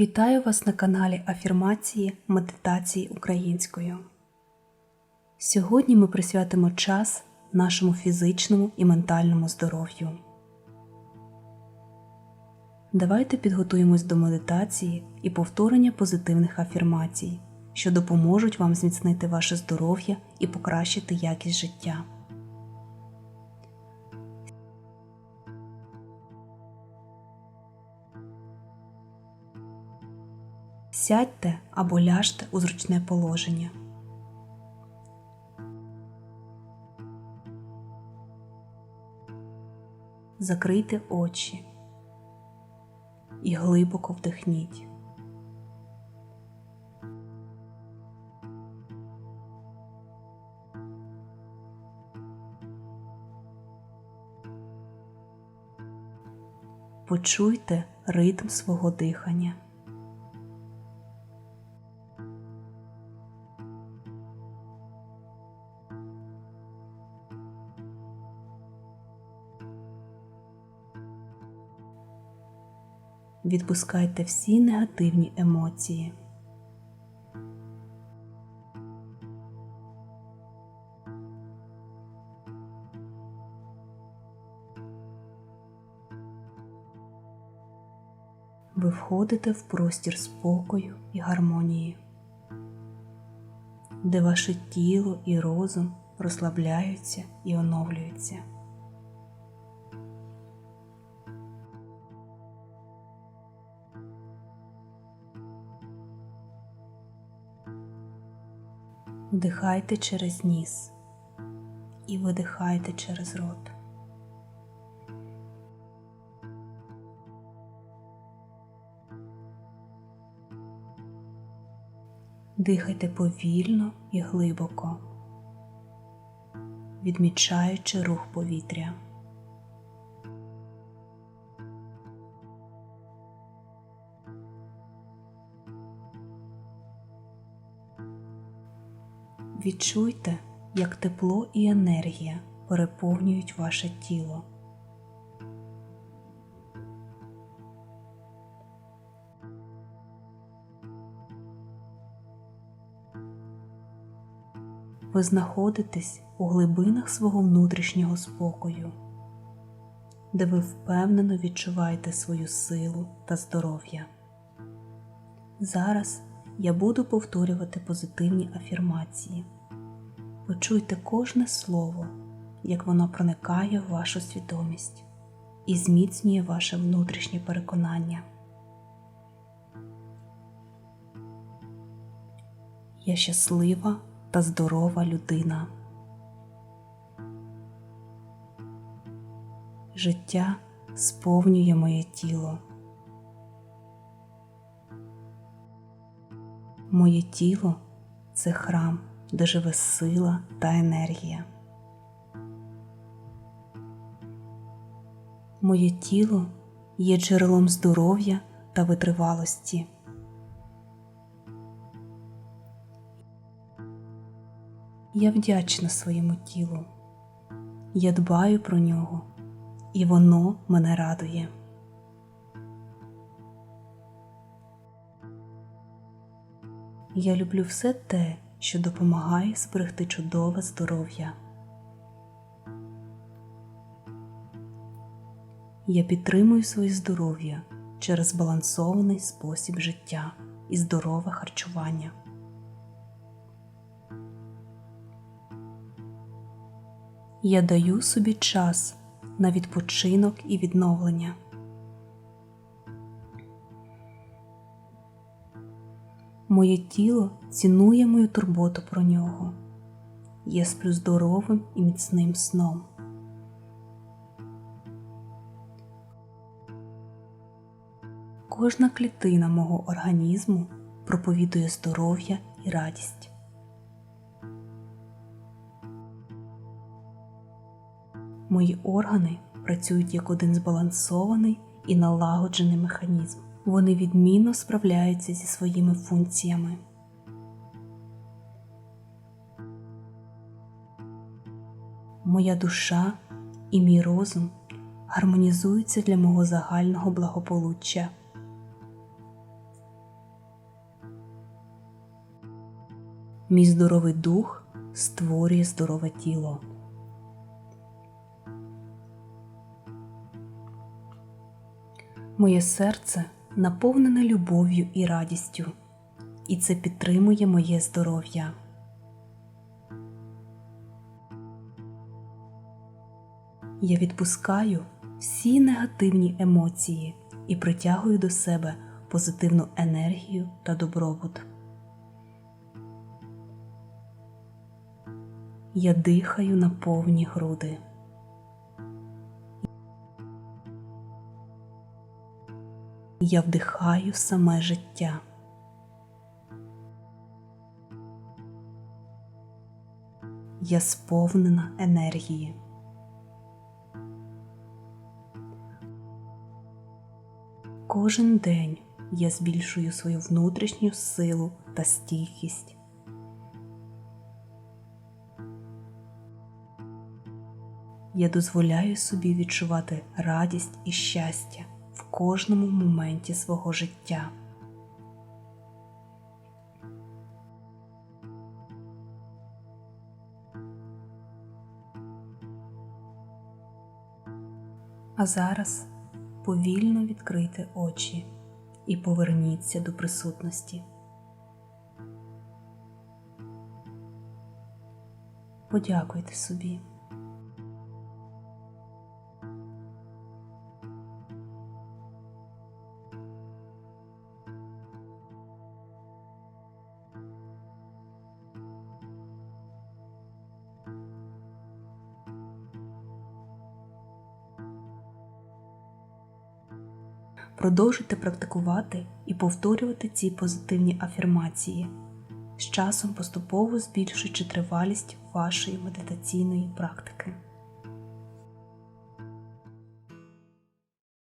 Вітаю вас на каналі Афірмації Медитації українською. Сьогодні ми присвятимо час нашому фізичному і ментальному здоров'ю. Давайте підготуємось до медитації і повторення позитивних афірмацій, що допоможуть вам зміцнити ваше здоров'я і покращити якість життя. Сядьте або ляжте у зручне положення. Закрийте очі і глибоко вдихніть. Почуйте ритм свого дихання. Відпускайте всі негативні емоції. Ви входите в простір спокою і гармонії, де ваше тіло і розум розслабляються і оновлюються. Вдихайте через ніс і видихайте через рот. Дихайте повільно і глибоко, відмічаючи рух повітря. Відчуйте, як тепло і енергія переповнюють ваше тіло. Ви знаходитесь у глибинах свого внутрішнього спокою, де ви впевнено відчуваєте свою силу та здоров'я. Зараз я буду повторювати позитивні афірмації. Почуйте кожне слово, як воно проникає в вашу свідомість і зміцнює ваше внутрішнє переконання. Я щаслива та здорова людина. Життя сповнює моє тіло. Моє тіло це храм, де живе сила та енергія. Моє тіло є джерелом здоров'я та витривалості. Я вдячна своєму тілу. Я дбаю про нього, і воно мене радує. Я люблю все те, що допомагає зберегти чудове здоров'я. Я підтримую своє здоров'я через збалансований спосіб життя і здорове харчування. Я даю собі час на відпочинок і відновлення. Моє тіло цінує мою турботу про нього. Я сплю здоровим і міцним сном. Кожна клітина мого організму проповідує здоров'я і радість. Мої органи працюють як один збалансований і налагоджений механізм вони відмінно справляються зі своїми функціями. Моя душа і мій розум гармонізуються для мого загального благополуччя. Мій здоровий дух створює здорове тіло. Моє серце наповнене любов'ю і радістю, і це підтримує моє здоров'я. Я відпускаю всі негативні емоції і притягую до себе позитивну енергію та добробут. Я дихаю на повні груди. Я вдихаю саме життя. Я сповнена енергії. Кожен день я збільшую свою внутрішню силу та стійкість. Я дозволяю собі відчувати радість і щастя в кожному моменті свого життя. А зараз повільно відкрийте очі і поверніться до присутності. Подякуйте собі. Продовжуйте практикувати і повторювати ці позитивні афірмації, з часом поступово збільшуючи тривалість вашої медитаційної практики.